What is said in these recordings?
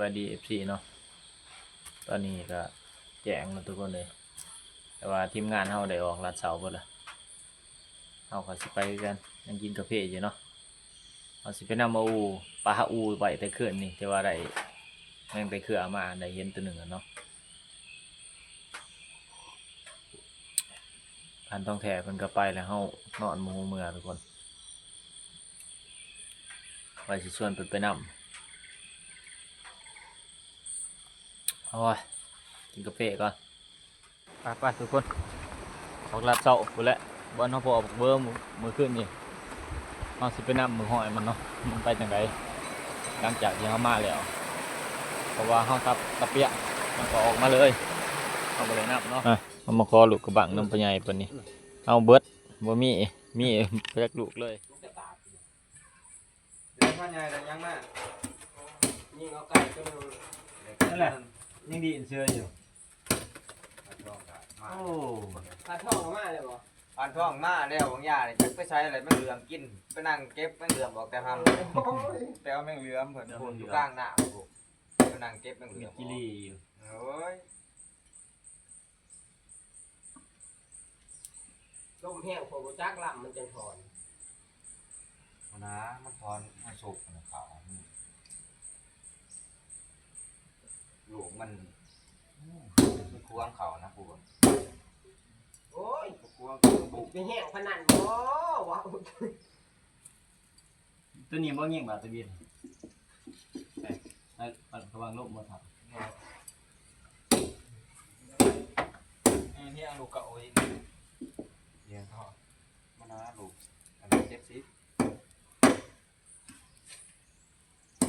วัสดีเอฟซีเนาะ ตอนนี้ก็แจ้งมาทุกคนเลย แต่ว่าทีมงานเราได้ออกลัดเสาหมดละเราก็สิไปกันยังกินกาแฟอยู่เนาะเราสิไปนำมาอูปลาอูไว้แต่เขื่อนนี่แต่ว่าได้แม่งไปเขื่อมาได้เห็นตัวหนึ่งเนาะพันต้องแถเพิ่นก็ไปแล้วเฮานอนมูเมือทุกคนไว้สิชวนเพิ่นไปนำ โอ้ยกินกาแฟก่อนไปไปทุกคนออกลาดเสาไปแล้วบอลเขาพอออกเบอร์มือมือขึ้นนี่เอาสิไปนำมือห้อยมันเนาะมันไปจังไดหลังจากที่เขามาแล้วเพราะว่าเขาตับตะเปียกมันก็ออกมาเลยเอาไปเลยนับเนาะเอามาคอลูกกระบังน้ำปะไยปนนี้เอาเบิดบ่มีมีเพียกลูกเลยเดี๋ยวพ่อใหญ่แต่ยังมายิงเอาไก่ก็มันนั่นแหละ ยังดีเชื่ออยู่มาโอ้ปลาท่องเอามาเลยบ่ปานท้องมาแล้วบางอย่างนี่จักไปใช้อะไรแม่งเหลือมกิน ไปนั่งเก็บแม่งเหลือมออกแต่ทำแต่ว่าแม่งเหลือมเพิ่นพูนอยู่กลางหน้าพวกไปนั่งเก็บแม่งเหลืมีอมกิลีอยู่โอ้ยลมแห้งผมจักลำมันจะถอนเอานะมันทอนมันสุกมันเขาลูก มันมันควงเขานะพวกโอ้ยควงบุกไปแห้งพนันบ่ว้าวตัวนี้บ่ยิงบาตะบินใช่ใช่ปัดระวังลบมาทับที่ยังลูกเก่าอีกเลี้ยงเขามันนะลูกอันนี้เจ็ดสิบ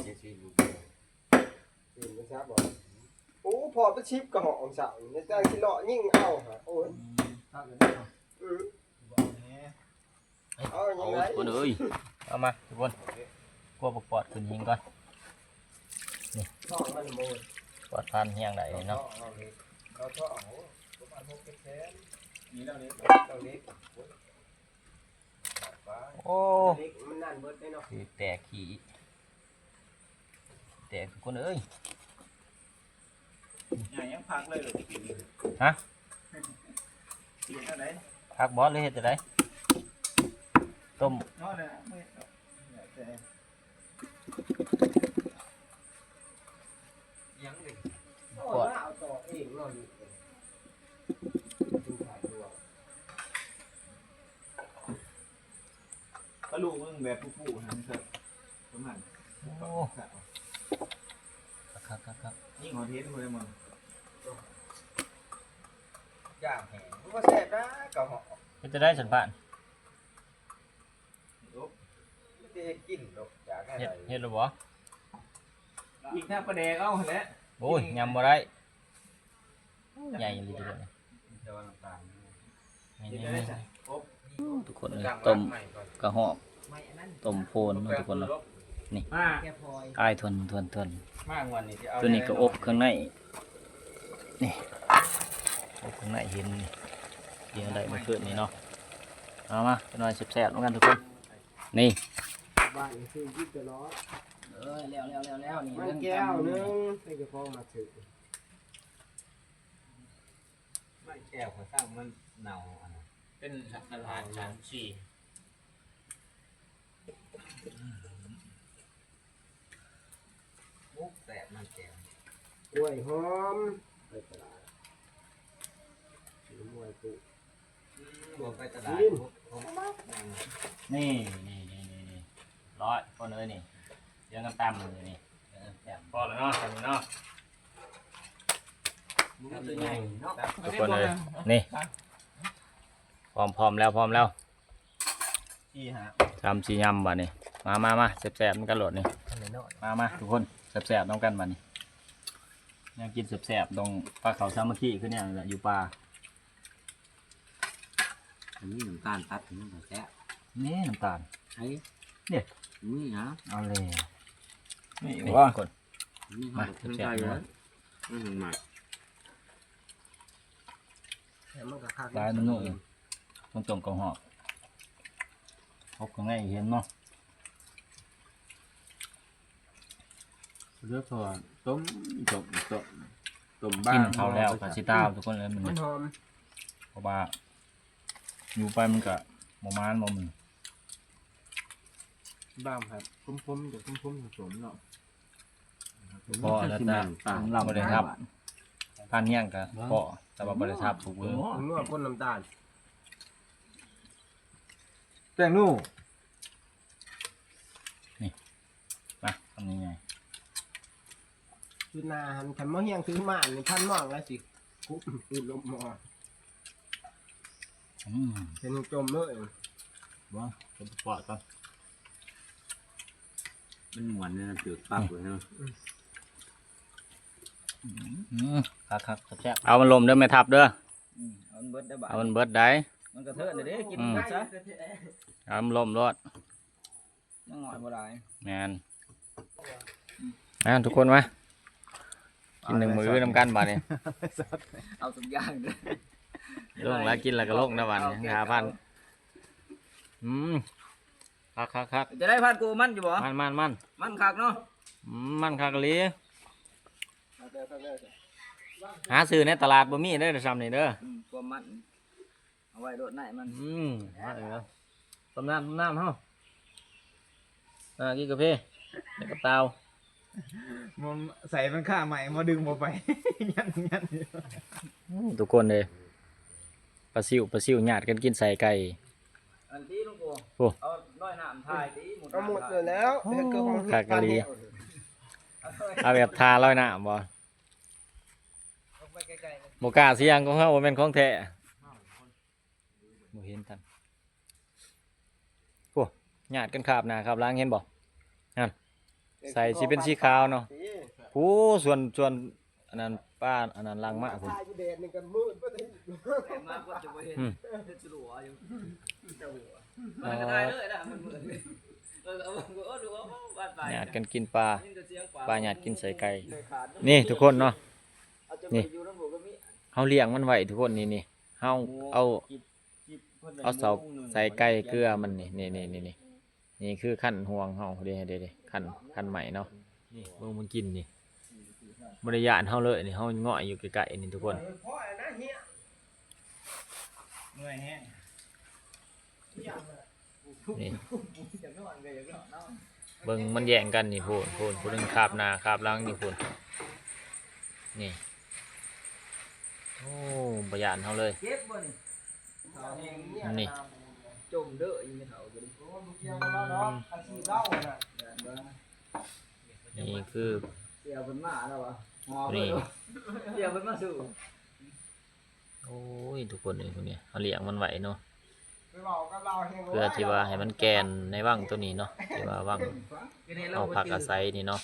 เจ็ดสิบลูกตื่นมาซับบ่โอ้พอไปชิปกระหองเสาเนี่ยแต่สิเลาะยิ่งเอาฮะโอ้ยอือเอายังไงทุกคนเอ้ยเอามาทุกคนกลัวปกปอดขึ้นยิงก่อนท่องมันโมดปอดพันเฮียงไหนเนาะเราท่อโอ้ประมาณหกเจ็ดแสนนี่แล้วนี้แล้วนี้โอ้เล็กมันนั่นเบิดได้เนาะคือแตกขี้แตกทุกคนเอ้ย อย่างยังพักเลยเหรอกินฮะกินเท่าไหร่พักบอสเลยเฮ็ดจะได้ต้มนอนเลยไม่แต่ยังดิโอ้ยมาเอาต่อเองเนาะนี่ดูถ่ายดูเอาก็ลูกมึงแบบผู้ผู้นะมันเถอะประมาณโอ้ครับครับครับ ยิ่งหัวเทสเลยมึงย่างแห้งมันก็แซ่บนะกะเหาะเฮ็ดจะได้สันผ่านไม่ได้กินดอกจากอะเฮ็ดไรเฮ็ดหรือบ่อีกแค่ประเดกเอาแหละโอ้ยยำบ่ได้ใหญ่เลยทีเดียวเนี่ยเดี๋ยวน้ำตาลนี่กินนี่ได้ใช่ครบทุกคนเลยย่างต้มใหม่ก่อนกระหอกไม่อันนั้นต้มโพนเนาะทุกคนเนาะ มาแกพลอยอ้ายทนทนทนมากวันนี้ที่เอาตัวนี้ก็อบข้างในนี่อบข้างในเห็นนี่เดี๋ยวได้เมื่อคืนนี้เนาะเอามาเป็นวันแซ่บๆแล้วกันทุกคนนี่บ้านคือยิบจะล้อเออแล้วแล้วแล้วแล้วนี่มันแก้วนึงให้กระพองมาถือไม่แก้วเขาสร้างมันเน่าอันนั้นเป็นอาหารชั้นสี่ มุก แซ่บมันแก้วกล้วยหอมไปตลาดซื้อมวยปุ๊รวมไปตลาดกินผมนั่งนี่นี่นี่นี่นี่ร้อยคนเลยนี่เดี๋ยังกันตามเลยนี่เดี๋ยวกันแซ่บพอแล้วเนาะทำนี้เนาะมันตัวใหญ่เนาะทุกคนเลยนี่พร้อมพร้อมแล้วพร้อมแล้วที่หาทำสียำบ่นี่มามามาแซ่บๆมันกันโหลดนี่มามาทุกคน แซ่บๆต้องกันบ่นี่ยังกินแซ่บๆตรงปลาเขาสามัคคีคือเนี่ยแหละอยู่ป่าอันนี้น้ำตาลตัดถึงมันแซ่บนี่น้ำตาลใช่เนี่ยนี่นะเอาเลยนี่นี่ว่ากดนี่มาเขาแซ่บๆเลเนาะยมันถึงใหม่แต่มันก็คักลายมันนุ่มมันตรงกับหอกพบกันง่ายเห็นเนาะ เลือกพอต้มต้มต้มต้มบ้ากินนเขาแล้วกับชิตาวทุกคนเลยมันมันหอมเพราะว่าอยู่ไปมันก็หมมานบ่มันบ้ามครับคุ้มๆจะคุ้มๆผสมเนาะเพราะแล้วแต่เราบ่ได้ทับพันเฮียงก็เพราะแต่ว่าบ่ได้ทับถูกเบิ่งผมนวดพ่นน้ำตาลแป้งนู่มาทำยังไง คือนาหันคันมะเฮียงซื้อมานี่พันหมองแล้วสิคุบคือลมหมออืมเห็นจมเลยบ่จะปอดก่อนมันหวานเนี่ยจืดปักเลยเนาะอืมครับๆแซ่บเอามันลมเด้อแม่ทับเด้อเอามันเบิดได้บ่เอามันเบิดได้ มันกระเทิดเด้กินอืม ซะเอามันลมรอดยังหน่อยบ่ได้แมนอะทุกคนมา กินหนึ่งมือนำกันบาดนี้เอาทุกอย่างเด้อลงแล้วกินแล้วก็ลงนะวันนี้หาพันอืมคักคักคักจะได้พันกูมันอยู่บ่มันมันมันมันคักเนาะอืมมันคักอีหลีหาซื้อในตลาดบ่มีเด้อซ้ำนี่เด้ออืมความมันเอาไว้โดดไหนมันอืมมาเลยนะต้มน้ำต้มน้ำเฮาอ่ากินกาแฟเด็กกับเตา มันใส่มันข้าใหม่มาดึงมาไป ยันยันอืมทุกคนเลยปลาซิวปลาซิวหยาดกันกินใส่ไก่ อันที่ลุงกูโอ้ เอาน้อยน้ำทายตีหมดก็หมดเลยแล้วเห็นคือของกากะลีเอาแบบทาลอยหน้าบ่ลงไปใกล้ๆเลยบกล้าเสียงของเขาบ่เป็นของแท้บ่เห็นทันโอ้หยาดกันขาบหน้าขาบหล้างเห็นบ่ ใส่สิเป็นสีขาวเนาะโอ้ส่วนส่วนอันนั้นป้าอันนั้นล้างมาพุ่นตายอยู่แดดนี่ก็มืดบ่ได้แต่มากกว่าจะบ่เห็นอืมจะหลัวอยู่จะหลัวมันก็ได้เลยนะมันเหมือนเลยเออเอามันก็เออดูว่าบ้านไปหยาดกันกินปลายินแต่เสียงปลาหยาดกินใส่ไก่ขาดนี่ทุกคนเนาะเอาจะนี่ไปอยู่น้ำหมูก็มีเฮาเลี้ยงมันไว้ทุกคนนี่นี่เฮาเอาเอาเสาใส่ไก่เกลือมันนี่นี่นี่นี่ นี่นี่คือขั้นห่วงเฮาเด้เด้เด้ขั้นขั้นใหม่เนาะนี่เบิ่งมันกินนี่บริยานเฮาเลยนี่เฮาเงาะอยู่ไกลๆนี่ทุกคนพ่อนะเฮียเมื่อยแห้งนี่จะนอนก็อย่างนั้นเนาะเบิ่งมันแย่งกันนี่พูนพูนพูนคาบหน้าคาบหลังนี่พูนนี่โอ้บริยานเฮาเลยเก็บบ่นี่เขาเองนี่ จมเด้ออยู่ในเขาก็ดิโอ้มึงเกี่ยวกับเราเนาะอาชีพเราน่ะนี่คือเสียเพิ่นมาแล้ววะหอนี่เพิ่นเสียเพิ่นมาสู่โอ้ยทุกคนนี่พวกนี้เฮาเลี้ยงมันไว้เนาะไปเว้ากับเราแฮงเพื่อที่ว่าให้มันแกนในว่างตัวนี้เนาะที่ว่าว่างเอาผักอาศัยนี่เนาะ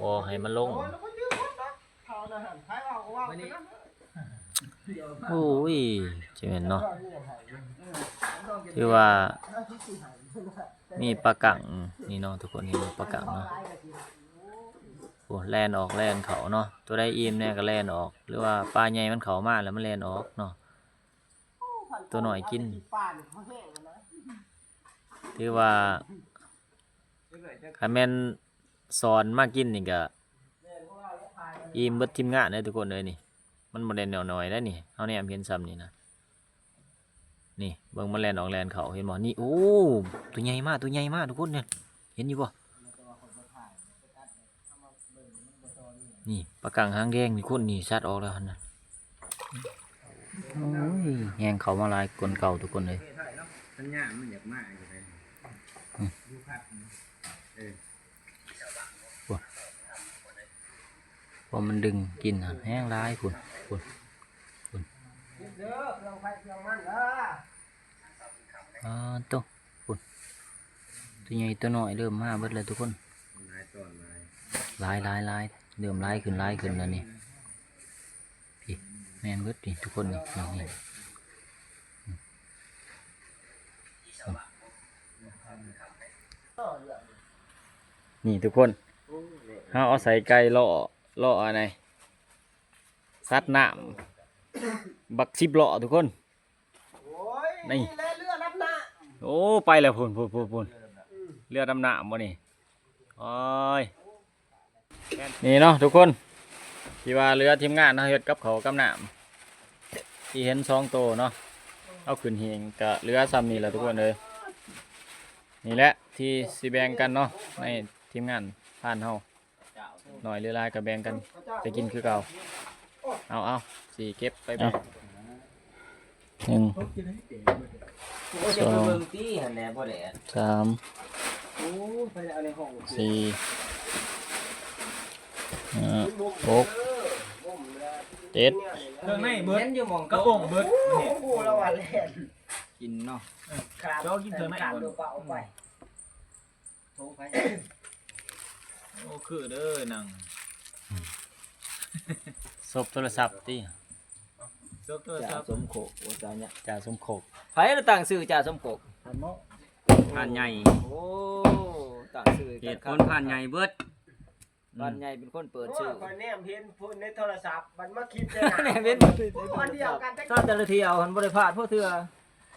บ่ให้มันลงโอ้ยแล้วก็ยืมคนนะเขาน่ะหั่นใครเอาก็ว่าไปนั่นเถอะโอ้ยจะเป็นเนาะคือ ว่ามีปลากังนี่เนาะทุกคนนี่ปลากังเนาะโอ้แลนออกแลนเขาเนาะตัวได้อิ่มแน่ก็แลนออก หรือว่าปลาใหญ่มันเขามากแล้วมันแลนออกเนาะตัวหน่อยกินป่านเขาแห้งแล้วนะถือว่าคันแมนสอนมากินนี่ก็อิ่มเบิดทีมงานเลยทุกคนเลยนี่ มันบ่ได้แนวน้อยได้นี่เฮาแนมเห็นซ้ำนี่นะ นี่เบิ่งมันแลนออกแลนเขาเห็นบ่นี่โอ้ตัวใหญ่มากตัวใหญ่มากทุกคนเนี่ยเห็นอยู่บ่นี่ปลากังหางแดงนี่คนนี่ชัดออกแล้วนะโอ้ยแหงเขามาลายคนเก่าทุกคนเลยสัญญามันอยากมากอยู่เลยดูพัดพอมันดึงกินแห้งร้ายคุณคุณเด้อเครื่องไฟเครื่องมันเด้อ อ่าตัวคุณตัวใหญ่ตัวน้อยเริ่มมาเบิดเลยทุกคนนายตอนนายหลายหลายหลายเริ่มหลายขึ้นหลายขึ้นแล้วนี่พี่แม่นเบิดดิทุกคนนี่นี่นี่อืมนี่ทุกคนเขาเอาใส่ไก่ล่อล่ออะไรซัดน้ำบักสิบล่อทุกคนโอ้ยนี่ โอ้ไปแล้วพุ่นพุ่นพุ่นพุ่นเรือดำน้ำบ่นี่โอ้ยนี่เนาะทุกคนที่ว่าเรือทีมงานเนาะเฮ็ดกับเขาวกับน้ำที่เห็นสองโตวเนาะเอาขึ้นเฮงกะเรือซ้ำนี่แหละทุกคนเลยนี่แหละที่สิแบ่งกันเนาะในทีมงานผ่านเฮาหน่อยเรือลายกับแบ่งกันไปกินคือเก่าเอาเอาสี่เก็บไปไปหนึ่ง โอ้ยจะไปเบิ่งตี้หั่นแหละบ่ได้สามโอ้ไปเอาในห้องสี่ห้าหกเจ็ดเครื่องในเบิดเห็นอยู่หม่องกระโปงเบิดโอ้นี่โหเราอะแล่นกินเนาะครับเจ้ากินเถอะนะขาดดูเปล่าไปโทรไปโอ้คือเด้อนังศพโทรศัพท์ตีเจ้าเกิดจ่าครับสมโขกว่าจ่าเนี่ยจ่าสมโขกไผละตั้งชื่อจ่าสมโขกหันเนาะผ่านใหญ่โอ้ตั้งชื่อเหตุผลผ่านใหญ่เบิดผ่านใหญ่เป็นคนเปิดโอ้ชื่อคอยแนมเห็นพูดในโทรศัพท์มันมาคิดเลยแหน่นะเว้นอันเดียวกันแต่ถ้าแต่ละเที่ยวหันบ่ได้พลาดเพราะเทื่อ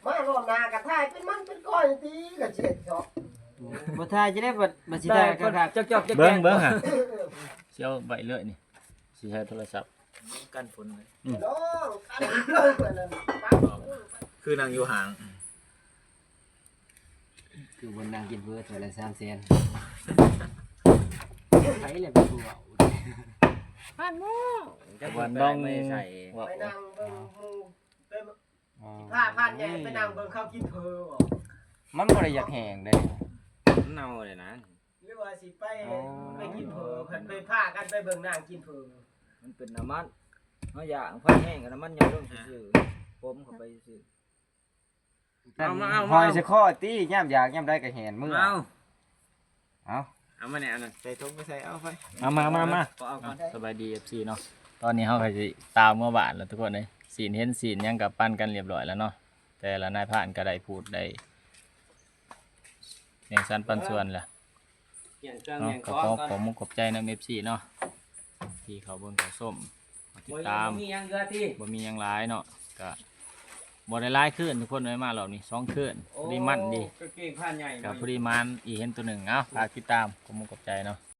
มารอบหน้ากันถ่ายเป็นมันเป็นก้อยตีกับเจ็ดสองบ่ทายจะได้บ่บ่สิได้ได้คนคักจอกๆแจ๊กๆเบิ้งเบิ้งฮะเชี่ยวใบเลื่อยนี่สิใช้โทรศัพท์ กันฝนเลยน้องกันเลยเหมือนนั้นปั๊บคือนางอยู่ห่างคือบนนางกินเบิดเท่าละ3แสนไผเลยบ่รู้เอาวันน้องไม่ใส่ว่าไปนั่งเบิ่งหมูเป็นผ้าผ้าใหญ่ไปนั่งเบิ่งข้าวกินเพอบ่มันบ่ได้อยากแห้งเด้มันเน่าเลยนะหรือว่าสิไปไปกินเพอเพิ่นไปผ้ากันไปเบิ่งนางกินเพอ มันเป็นน้ำมันเฮาอย่างไฟแห้งกับน้ำมันยาลงซื่อๆผมเข้าไปซื่อเอามาเอาหอยสิข้อตีย่ามอยากย่ามได้ก็เห็นมือเอาเอา เอามาเนี่ยอันนั้นใส่ทงไปใส่เอาไปมามามามาเอาก่อนสบายดีเอฟซีเนาะ ตอนนี้เขาก็สิตามเมื่อบานแล้วทุกคนเลยสีนเห็นสีนหยังกับปั้นกันเรียบร้อยแล้วเนาะ แต่ละนายผ่านก็ได้พูดได้เสียงสันปันส่วนแหละเปลี่ยนเครื่องเนาะเปลี่ยนก็ขขอองก่อนผมขอบใจนะเอฟซีเนาะ ที่เขาเบิ่งเขาส้มมาติดตามมีหยังเกลือที่บ่มีหยังร้ายเนาะก็บ่ได้ร้ายขึ้นทุกคนเลยมาเหล่านี้สองขึ้นพอดีมันดีก็เก่งผ่านใหญ่ กับพอดีมันอีกเห็นตัวหนึ่งเอ้าฝากติดตามผมขอบใจเนาะ